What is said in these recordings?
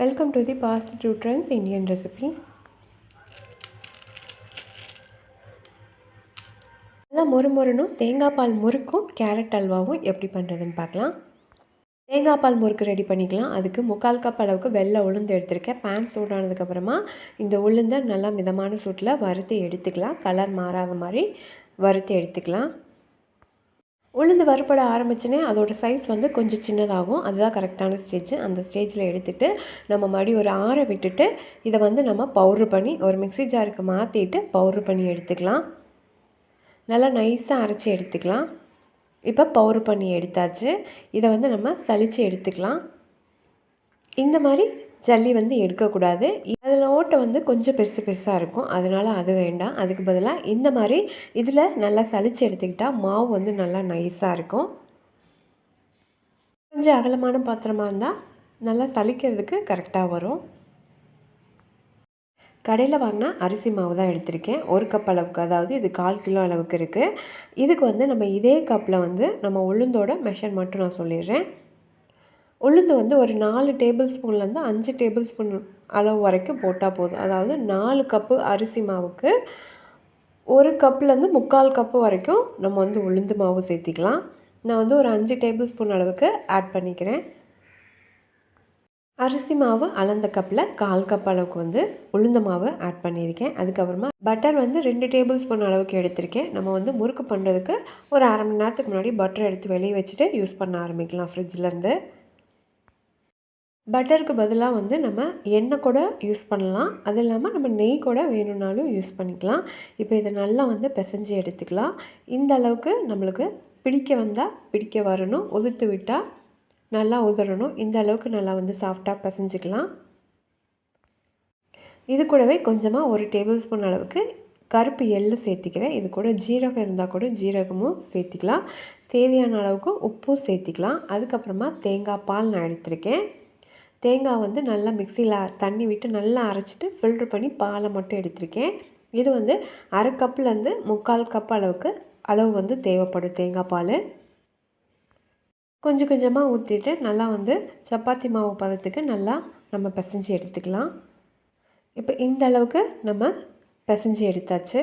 Welcome to the positive trends Indian recipe நல்லா மொறுமொறுனும் தேங்காய் பால் முறுக்கும் கேரட் அல்வாவும் எப்படி பண்ணுறதுன்னு பார்க்கலாம். தேங்காய் பால் முறுக்கு ரெடி பண்ணிக்கலாம். அதுக்கு முக்கால் கப் அளவுக்கு வெள்ளை உளுந்து எடுத்திருக்கேன். பேன் சூடானதுக்கப்புறமா இந்த உளுந்தை நல்லா மிதமான சூட்டில் வறுத்து எடுத்துக்கலாம். கலர் மாறாத மாதிரி வறுத்து எடுத்துக்கலாம். உளுந்து வறுபட ஆரம்பிச்சுனே அதோடய சைஸ் வந்து கொஞ்சம் சின்னதாகும். அதுதான் கரெக்டான ஸ்டேஜ் அந்த ஸ்டேஜில் எடுத்துகிட்டு நம்ம மறுபடி ஒரு ஆற விட்டுட்டு இதை வந்து நம்ம பவுட்ரு பண்ணி ஒரு மிக்ஸி ஜாருக்கு மாற்றிட்டு பவுட்ரு பண்ணி எடுத்துக்கலாம். நல்லா நைஸாக அரைச்சி எடுத்துக்கலாம். இப்போ பவுட்ரு பண்ணி எடுத்தாச்சு. இதை வந்து நம்ம சலித்து எடுத்துக்கலாம். இந்த மாதிரி ஜல்லி வந்து எடுக்கக்கூடாது. அதில் ஓட்டை வந்து கொஞ்சம் பெருசு பெருசாக இருக்கும். அதனால் அது வேண்டாம். அதுக்கு பதிலாக இந்த மாதிரி இதில் நல்லா சளிச்சு எடுத்துக்கிட்டால் மாவு வந்து நல்லா நைஸாக இருக்கும். கொஞ்சம் அகலமான பாத்திரமாக இருந்தால் நல்லா சலிக்கிறதுக்கு கரெக்டாக வரும். கடையில் வாங்கினா அரிசி மாவு தான் எடுத்திருக்கேன். ஒரு கப் அளவுக்கு அதாவது இது கால் கிலோ அளவுக்கு இருக்குது இதுக்கு வந்து நம்ம இதே கப்பில் வந்து நம்ம உளுந்தோட மெஷர் மட்டும் நான் சொல்லிடுறேன். உளுந்து வந்து ஒரு நாலு டேபிள் ஸ்பூன்லேருந்து அஞ்சு டேபிள் ஸ்பூன் அளவு வரைக்கும் போட்டால் போதும். அதாவது நாலு கப்பு அரிசி மாவுக்கு ஒரு கப்லேருந்து முக்கால் கப்பு வரைக்கும் நம்ம வந்து உளுந்து மாவு சேர்த்திக்கலாம். நான் வந்து ஒரு அஞ்சு டேபிள் ஸ்பூன் அளவுக்கு ஆட் பண்ணிக்கிறேன். அரிசி மாவு அளந்த கப்பில் கால் கப் அளவுக்கு வந்து உளுந்த மாவு ஆட் பண்ணியிருக்கேன். அதுக்கப்புறமா பட்டர் வந்து ரெண்டு டேபிள் ஸ்பூன் அளவுக்கு எடுத்திருக்கேன். நம்ம வந்து முறுக்கு பண்ணுறதுக்கு ஒரு அரை மணி நேரத்துக்கு முன்னாடி பட்டர் எடுத்து வெளியே வச்சுட்டு யூஸ் பண்ண ஆரம்பிக்கலாம் ஃப்ரிட்ஜிலேருந்து பட்டருக்கு பதிலாக வந்து நம்ம எண்ணெய் கூட யூஸ் பண்ணலாம். அது இல்லாமல் நம்ம நெய் கூட வேணும்னாலும் யூஸ் பண்ணிக்கலாம். இப்போ இதை நல்லா வந்து பிசைஞ்சு எடுத்துக்கலாம். இந்த அளவுக்கு நம்மளுக்கு பிடிக்க வந்தால் பிடிக்க வரணும். உதுத்து விட்டால் நல்லா உதறணும். இந்த அளவுக்கு நல்லா வந்து சாஃப்டாக பிசைஞ்சிக்கலாம். இது கூடவே கொஞ்சமாக ஒரு டேபிள் ஸ்பூன் அளவுக்கு கருப்பு எள்ளு சேர்த்திக்கிறேன். இது கூட ஜீரகம் இருந்தால் கூட ஜீரகமும் சேர்த்திக்கலாம். தேவையான அளவுக்கு உப்பும் சேர்த்திக்கலாம். அதுக்கப்புறமா தேங்காய் பால் நான் எடுத்திருக்கேன். தேங்காய் வந்து நல்லா மிக்சியில் தண்ணி விட்டு நல்லா அரைச்சிட்டு ஃபில்ட்ரு பண்ணி பாலை மட்டும் எடுத்திருக்கேன். இது வந்து அரை கப்புலேருந்து முக்கால் கப் அளவுக்கு அளவு வந்து தேவைப்படும் தேங்காய் பால். கொஞ்சம் கொஞ்சமாக ஊற்றிட்டு நல்லா வந்து சப்பாத்தி மாவு பதத்துக்கு நல்லா நம்ம பிசைஞ்சு எடுத்துக்கலாம். இப்போ இந்த அளவுக்கு நம்ம பிசைஞ்சு எடுத்தாச்சு.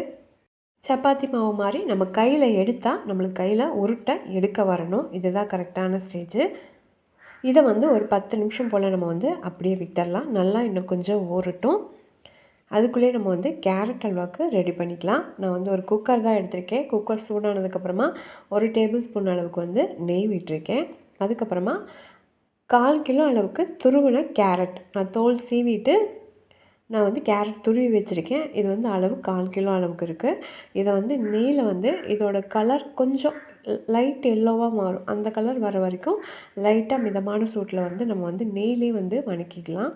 சப்பாத்தி மாவு மாதிரி நம்ம கையில் எடுத்தால் நம்மளுக்கு கையில் உருட்டை எடுக்க வரணும். இதுதான் கரெக்டான ஸ்டேஜு இதை வந்து ஒரு பத்து நிமிஷம் போல் நம்ம வந்து அப்படியே விட்டுடலாம். நல்லா இன்னும் கொஞ்சம் ஊறட்டும். அதுக்குள்ளேயே நம்ம வந்து கேரட் அல்வாவுக்கு ரெடி பண்ணிக்கலாம். நான் வந்து ஒரு குக்கர் தான் எடுத்திருக்கேன். குக்கர் சூடானதுக்கப்புறமா ஒரு டேபிள் ஸ்பூன் அளவுக்கு வந்து நெய் விட்டுருக்கேன். அதுக்கப்புறமா கால் கிலோ அளவுக்கு துருவின கேரட். நான் தோல் சீவிட்டு நான் வந்து கேரட் துருவி வச்சுருக்கேன். இது வந்து அளவு கால் கிலோ அளவுக்கு இருக்குது இதை வந்து நெய்யில் வந்து இதோட கலர் கொஞ்சம் லைட் எல்லோவாக மாறும். அந்த கலர் வர வரைக்கும் லைட்டாக மிதமான சூட்டில் வந்து நம்ம வந்து நெய்லே வந்து வணக்கிக்கலாம்.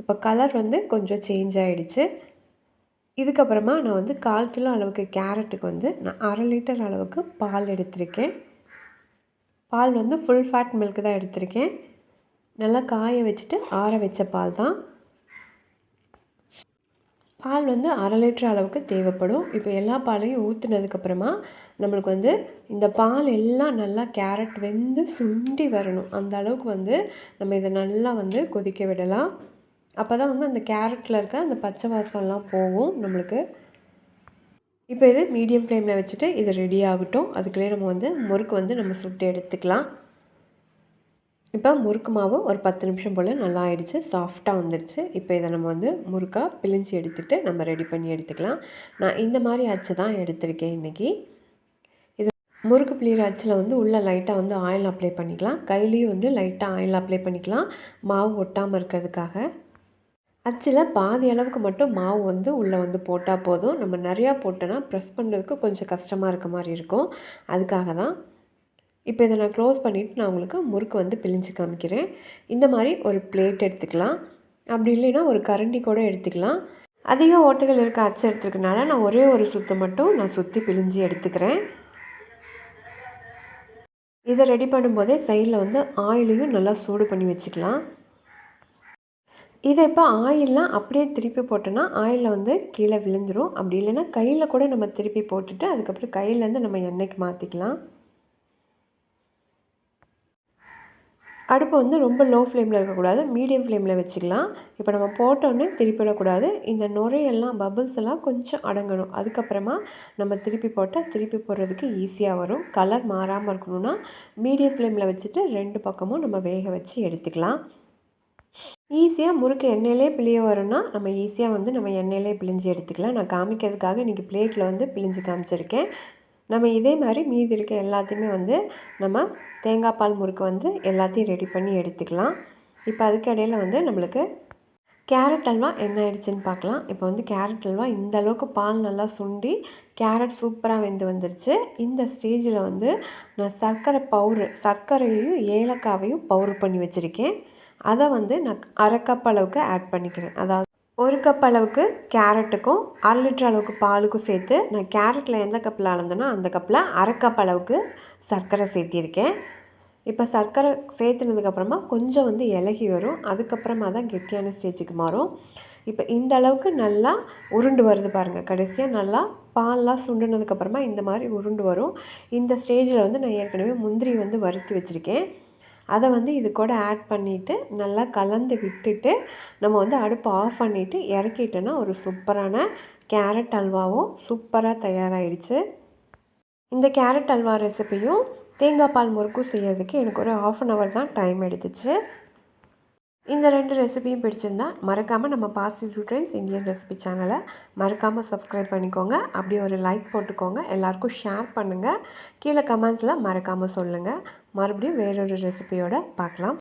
இப்போ கலர் வந்து கொஞ்சம் சேஞ்ச் ஆகிடுச்சு இதுக்கப்புறமா நான் வந்து கால் கிலோ அளவுக்கு கேரட்டுக்கு வந்து நான் அரை லிட்டர் அளவுக்கு பால் எடுத்திருக்கேன். பால் வந்து ஃபுல் ஃபேட் மில்க் தான் எடுத்திருக்கேன். நல்லா காய வச்சுட்டு ஆற வச்ச பால் தான். பால் வந்து அரை லிட்டர் அளவுக்கு தேவைப்படும். இப்போ எல்லா பாலையும் ஊற்றுனதுக்கப்புறமா நம்மளுக்கு வந்து இந்த பால் எல்லாம் நல்லா கேரட் வெந்து சுண்டி வரணும். அந்த அளவுக்கு வந்து நம்ம இதை நல்லா வந்து கொதிக்க விடலாம். அப்போ தான் வந்து அந்த கேரட்டில் இருக்க அந்த பச்சை வாசம்லாம் போகும் நம்மளுக்கு. இப்போ இது மீடியம் ஃப்ளேமில் வச்சுட்டு இது ரெடி ஆகட்டும். அதுக்குள்ளே நம்ம வந்து முறுக்கு வந்து நம்ம சுட்டு எடுத்துக்கலாம். இப்போ முறுக்கு மாவு ஒரு பத்து நிமிஷம் போல் நல்லா ஆயிடுச்சு சாஃப்டாக வந்துடுச்சு இப்போ இதை நம்ம வந்து முறுக்காக பிழிஞ்சு எடுத்துகிட்டு நம்ம ரெடி பண்ணி எடுத்துக்கலாம். நான் இந்த மாதிரி அச்சு தான் எடுத்திருக்கேன் இன்றைக்கி இது முறுக்கு பிழிகிற அச்சில் வந்து உள்ளே லைட்டாக வந்து ஆயில் அப்ளை பண்ணிக்கலாம். கையிலையும் வந்து லைட்டாக ஆயில் அப்ளை பண்ணிக்கலாம். மாவு ஒட்டாமல் இருக்கிறதுக்காக. அச்சில் பாதி அளவுக்கு மட்டும் மாவு வந்து உள்ளே வந்து போட்டால் போதும். நம்ம நிறையா போட்டோன்னா ப்ரெஸ் பண்ணுறதுக்கு கொஞ்சம் கஷ்டமாக இருக்க மாதிரி இருக்கும். அதுக்காக தான். இப்போ இதை நான் க்ளோஸ் பண்ணிவிட்டு நான் உங்களுக்கு முறுக்கு வந்து பிழிஞ்சு காமிக்கிறேன். இந்த மாதிரி ஒரு பிளேட் எடுத்துக்கலாம். அப்படி இல்லைன்னா ஒரு கரண்டி கூட எடுத்துக்கலாம். அதிக ஓட்டைகள் இருக்க அச்சு எடுத்துருக்கனால நான் ஒரே ஒரு சுற்று மட்டும் நான் சுற்றி பிழிஞ்சு எடுத்துக்கிறேன். இதை ரெடி பண்ணும்போதே சைடில் வந்து ஆயிலையும் நல்லா சூடு பண்ணி வச்சுக்கலாம். இதை இப்போ ஆயிலெலாம் அப்படியே திருப்பி போட்டோன்னா ஆயிலில் வந்து கீழே விழுந்துடும் அப்படி இல்லைன்னா கையில் கூட நம்ம திருப்பி போட்டுட்டு அதுக்கப்புறம் கையிலேருந்து நம்ம எண்ணெய்க்கு மாற்றிக்கலாம் அடுப்பு வந்து ரொம்ப லோ ஃப்ளேமில் இருக்கக்கூடாது மீடியம் ஃப்ளேமில் வச்சுக்கலாம். இப்போ நம்ம போட்டோன்னே திருப்பிடக்கூடாது. இந்த நுரையெல்லாம் பபுள்ஸ் எல்லாம் கொஞ்சம் அடங்கணும். அதுக்கப்புறமா நம்ம திருப்பி போட்டால் திருப்பி போடுறதுக்கு ஈஸியாக வரும். கலர் மாறாமல் இருக்கணும்னா மீடியம் ஃப்ளேமில் வச்சுட்டு ரெண்டு பக்கமும் நம்ம வேக வச்சு எடுத்துக்கலாம். ஈஸியாக முறுக்கு எண்ணெயிலே பிழிய வரும்னா நம்ம ஈஸியாக வந்து நம்ம எண்ணெயிலே பிழிஞ்சு எடுத்துக்கலாம். நான் காமிக்கிறதுக்காக இன்றைக்கி பிளேட்டில் வந்து பிழிஞ்சு காமிச்சிருக்கேன். நம்ம இதே மாதிரி மீதி இருக்க எல்லாத்தையுமே வந்து நம்ம தேங்காய் பால் முறுக்கு வந்து எல்லாத்தையும் ரெடி பண்ணி எடுத்துக்கலாம். இப்போ அதுக்கு இடையில வந்து நம்மளுக்கு கேரட் அல்வா என்ன ஆயிடுச்சுன்னு பார்க்கலாம். இப்போ வந்து கேரட் அல்வா இந்த அளவுக்கு பால் நல்லா சுண்டி கேரட் சூப்பராக வெந்து வந்துருச்சு. இந்த ஸ்டேஜில் வந்து நான் சர்க்கரை பவுரு சர்க்கரையையும் ஏலக்காவையும் பவுரு பண்ணி வச்சுருக்கேன். அதை வந்து நான் அரை கப் அளவுக்கு ஆட் பண்ணிக்கிறேன். அதாவது ஒரு கப் அளவுக்கு கேரட்டுக்கும் அரை லிட்டர் அளவுக்கு பாலுக்கும் சேர்த்து நான் கேரட்டில் எந்த கப்பில் அளந்தேனோ அந்த கப்பில் அரை கப் அளவுக்கு சர்க்கரை சேர்த்திருக்கேன். இப்போ சர்க்கரை சேர்த்துனதுக்கப்புறமா கொஞ்சம் வந்து இலகி வரும். அதுக்கப்புறமா தான் கெட்டியான ஸ்டேஜுக்கு மாறும். இப்போ இந்த அளவுக்கு நல்லா உருண்டு வருது பாருங்கள் கடைசியாக நல்லா பால்லாம் சுண்டுனதுக்கப்புறமா இந்த மாதிரி உருண்டு வரும். இந்த ஸ்டேஜில் வந்து நான் ஏற்கனவே முந்திரி வந்து வறுத்து வச்சுருக்கேன். அதை வந்து இது கூட ஆட் பண்ணிவிட்டு நல்லா கலந்து விட்டுட்டு நம்ம வந்து அடுப்பை ஆஃப் பண்ணிவிட்டு இறக்கிட்டோன்னா ஒரு சூப்பரான கேரட் அல்வாவும் சூப்பராக தயாராகிடுச்சு இந்த கேரட் அல்வா ரெசிப்பியும் தேங்காய் பால் முறுக்கும் செய்கிறதுக்கு எனக்கு ஒரு ஆஃப் அன் ஹவர் தான் டைம் எடுத்துச்சு. இந்த ரெண்டு ரெசிபியும் பிடிச்சிருந்தா மறக்காமல் நம்ம பாசிட்டிவ் ட்ரெண்ட்ஸ் இந்தியன் ரெசிபி சேனலை மறக்காமல் சப்ஸ்கிரைப் பண்ணிக்கோங்க. அப்படியே ஒரு லைக் போட்டுக்கோங்க. எல்லாருக்கும் ஷேர் பண்ணுங்கள் கீழே கமெண்ட்ஸில் மறக்காமல் சொல்லுங்கள் மறுபடியும் வேறொரு ரெசிபியோடு பார்க்கலாம்.